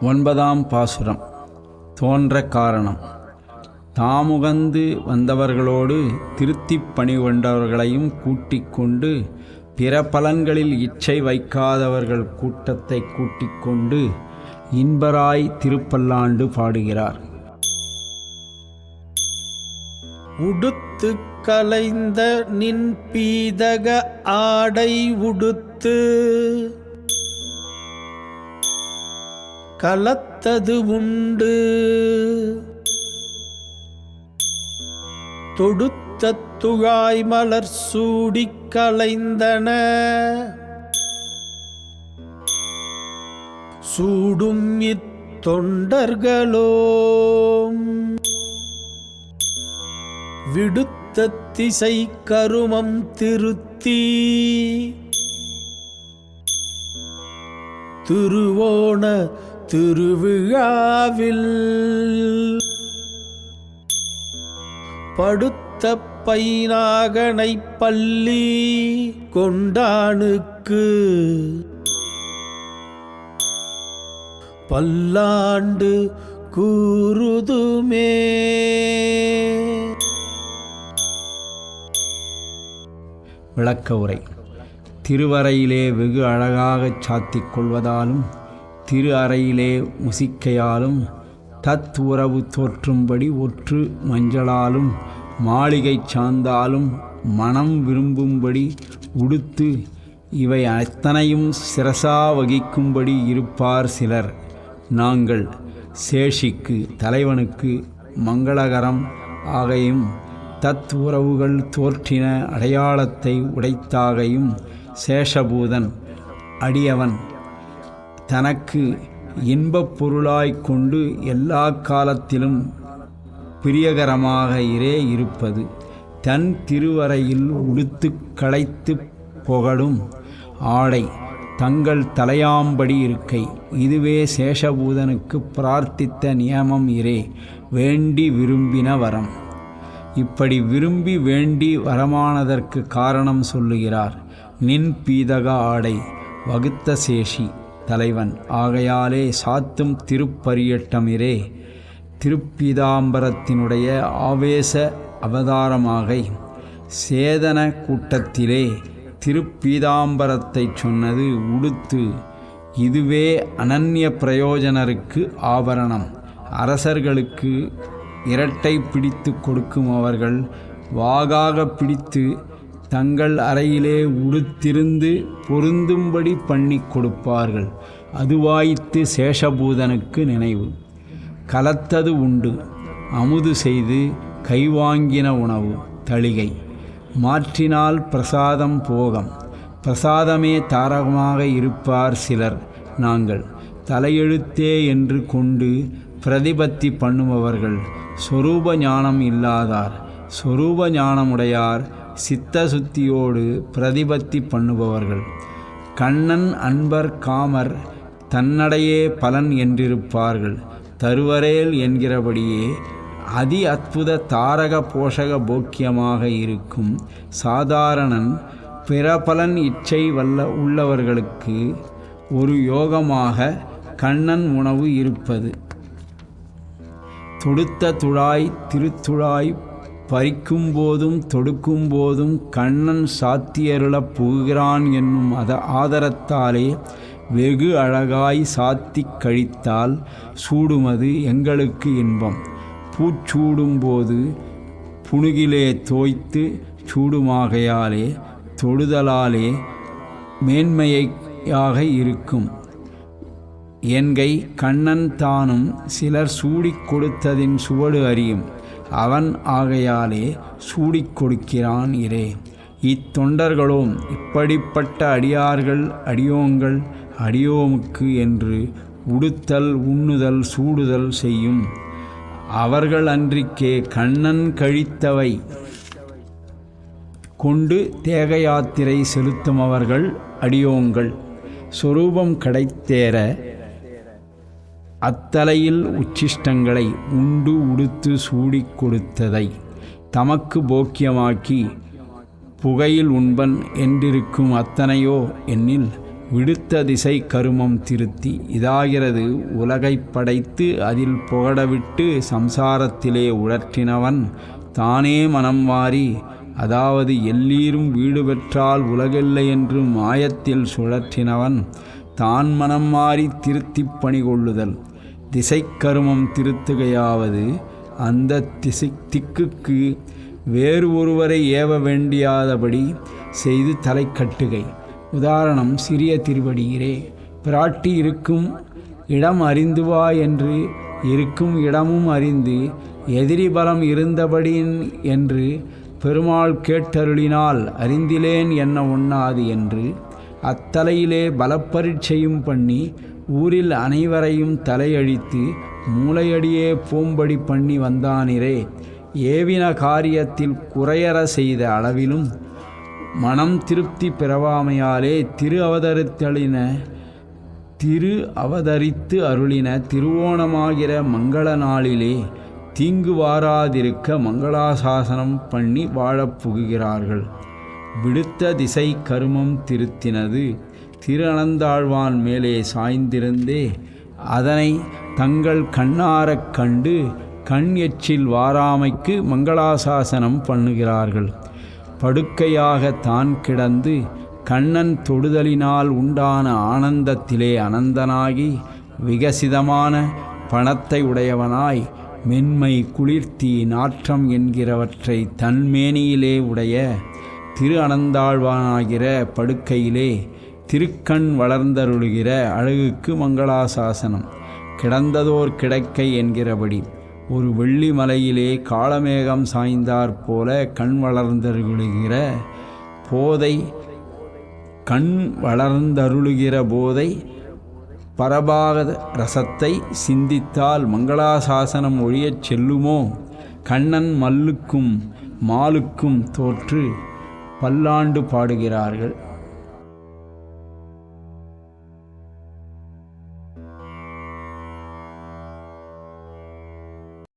ஒன்பதாம் பாசுரம். தோன்ற காரணம். தாமுகந்து வந்தவர்களோடு திருத்திப் பணிகொண்டவர்களையும் கூட்டிக் கொண்டு பிற பலன்களில் இச்சை வைக்காதவர்கள் கூட்டத்தை கூட்டிக் கொண்டு இன்பராய் திருப்பல்லாண்டு பாடுகிறார். உடுத்து கலைந்த நின் பீதக ஆடை உடுத்து கலத்தது உண்டு தொடுத்த துழாய் மலர் சூடி கலைந்தன. சூடும் இத்தொண்டர்களோ விடுத்த திசை கருமம் திருத்தி. திருவோண திருவிழாவில் படுத்த பைனாகனை பள்ளி கொண்டானுக்கு பல்லாண்டு கூறுதுமே. விளக்க உரை. திருவறையிலே வெகு அழகாகச் சாத்திக் கொள்வதாலும் திரு அறையிலே முசிக்கையாலும் தத் உறவு தோற்றும்படி ஒற்று மஞ்சளாலும் மாளிகை சார்ந்தாலும் மனம் விரும்பும்படி உடுத்து இவை அத்தனையும் சிரசா வகிக்கும்படி இருப்பார் சிலர். நாங்கள் சேஷிக்கு தலைவனுக்கு மங்களகரம் ஆகையும் தத் உறவுகள் தோற்றின அடையாளத்தை உடைத்தாகையும் சேஷபூதன் அடியவன் தனக்கு இன்பப் பொருளாய்க் கொண்டு எல்லா காலத்திலும் பிரியகரமாக இரே இருப்பது. தன் திருவரையில் உடுத்து களைத்து புகழும் ஆடை தங்கள் தலையாம்படி இருக்கை. இதுவே சேஷபூதனுக்கு பிரார்த்தித்த நியமம் இரே. வேண்டி விரும்பின வரம். இப்படி விரும்பி வேண்டி வரமானதற்கு காரணம் சொல்லுகிறார். நின் பீதக ஆடை வகுத்த சேஷி. தலைவன். ஆகையாலே சாத்தும் திருப்பரியட்டமிரே திருப்பீதாம்பரத்தினுடைய ஆவேச அவதாரமாக. சேதன கூட்டத்திலே திருப்பீதாம்பரத்தைச் சொன்னது உடுத்து இதுவே அனன்ய பிரயோஜனருக்கு ஆபரணம். அரசர்களுக்கு இரட்டை பிடித்து கொடுக்கும் அவர்கள் வாகாக பிடித்து தங்கள் அறையிலே உடுத்திருந்து பொருந்தும்படி பண்ணி கொடுப்பார்கள். அதுவாய்த்து சேஷபூதனுக்கு நினைவு. கலத்தது உண்டு. அமுது செய்து கைவாங்கின உணவு தளிகை. மாற்றினால் பிரசாதம் போகம். பிரசாதமே தாரகமாக இருப்பார் சிலர் நாங்கள். தலையெழுத்தே என்று கொண்டு பிரதிபத்தி பண்ணுபவர்கள். சொரூப ஞானம் இல்லாதார். சொரூப ஞானமுடையார் சித்த சுத்தியோடு பிரதிபத்தி பண்ணுபவர்கள். கண்ணன் அன்பர் காமர் தன்னடையே பலன் என்றிருப்பார்கள். தருவரேல் என்கிறபடியே அதி அற்புத தாரக போஷக போக்கியமாக இருக்கும் சாதாரணன் பிற பலன் இச்சை வல்ல உள்ளவர்களுக்கு ஒரு யோகமாக கண்ணன் உணவு இருப்பது. தொடுத்த துழாய் திருத்துழாய் பறிக்கும் போதும் தொடுக்கும் போதும் கண்ணன் சாத்தியருளப் புகுகிறான் என்னும் அத ஆதரத்தாலே வெகு அழகாய் சாத்தி கழித்தால் சூடுமது எங்களுக்கு இன்பம். பூச்சூடும்போது புணுகிலே தோய்த்து சூடுமாகையாலே தொடுதலாலே மேன்மையாக இருக்கும். என்கை கண்ணன் தானும் சிலர் சூடிக் கொடுத்ததின் சுவடு அறியும். அவன் ஆகையாலே சூடிக் கொடுக்கிறான் இரே இத்தொண்டர்களும் இப்படிப்பட்ட அடியார்கள் அடியோங்கள் அடியோமுக்கு என்று உடுத்தல் உண்ணுதல் சூடுதல் செய்யும். அவர்கள் அன்றிக்கே கண்ணன் கழித்தவை. கொண்டு தேக யாத்திரை செலுத்தும் அவர்கள் அடியோங்கள். சொரூபம் கிடைத்தேற அத்தலையில் உச்சிஷ்டங்களை உண்டு உடுத்து சூடிக் கொடுத்ததை தமக்கு போக்கியமாக்கி புகையில் உண்பன் என்றிருக்கும் அத்தனையோ என்னில் விடுத்த திசை கருமம் திருத்தி இதாகிறது உலகை படைத்து அதில் புகடவிட்டு சம்சாரத்திலே உழற்றினவன் தானே மனம் மாறி அதாவது எல்லீரும் வீடு பெற்றால் உலகில்லை என்று மாயத்தில் சுழற்றினவன் தான் மனம் மாறி திருத்திப் பணி கொள்ளுதல் திசைக்கருமம் திருத்துகையாவது அந்த திசை திக்குக்கு வேறு ஒருவரை ஏவ வேண்டியாதபடி செய்து தலை கட்டுகை. உதாரணம் சிறிய திருவடியிலே பிராட்டி இருக்கும் இடம் அறிந்து வா என்று இருக்கும் இடமும் அறிந்து எதிரி பலம் இருந்தபடியின் என்று பெருமாள் கேட்டருளினால் அறிந்திலேன் என்ன உண்ணாது என்று அத்தலையிலே பலப்பரீட்சையும் பண்ணி ஊரில் அனைவரையும் தலையழித்து மூளையடியே போம்படி பண்ணி வந்தானிரே. ஏவின காரியத்தில் குறையற செய்த அளவிலும் மனம் திருப்தி பிறவாமையாலே திரு அவதரித்தளின திரு அவதரித்து அருளின திருவோணமாகிற மங்கள நாளிலே தீங்கு வாராதிருக்க மங்களாசாசனம் பண்ணி வாழப் புகுகிறார்கள். விடுத்த திசை கருமம் திருத்தினது. திரு அனந்தாழ்வான் மேலே சாய்ந்திருந்தே அதனை தங்கள் கண்ணாரக் கண்டு கண் எச்சில் வாராமைக்கு மங்களாசாசனம் பண்ணுகிறார்கள். படுக்கையாக தான் கிடந்து கண்ணன் தொடுதலினால் உண்டான ஆனந்தத்திலே அனந்தனாகி விகசிதமான பணத்தை உடையவனாய் மென்மை குளிர்த்தி நாற்றம் என்கிறவற்றை தன்மேனியிலே உடைய திரு அனந்தாழ்வானாகிற படுக்கையிலே திருக்கண் வளர்ந்தருளுகிற அழகுக்கு மங்களாசாசனம். கிடந்ததோர் கிடக்கை என்கிறபடி ஒரு வெள்ளி மலையிலே காளமேகம் சாய்ந்தாற் போல கண் வளர்ந்தருளுகிற போதை கண் வளர்ந்தருளுகிற போதை பரபாக ரசத்தை சிந்தித்தால் மங்களாசாசனம் ஒழியச் செல்லுமோ? கண்ணன் மல்லுக்கும் மாலுக்கும் தோற்று பல்லாண்டு பாடுகிறார்கள்.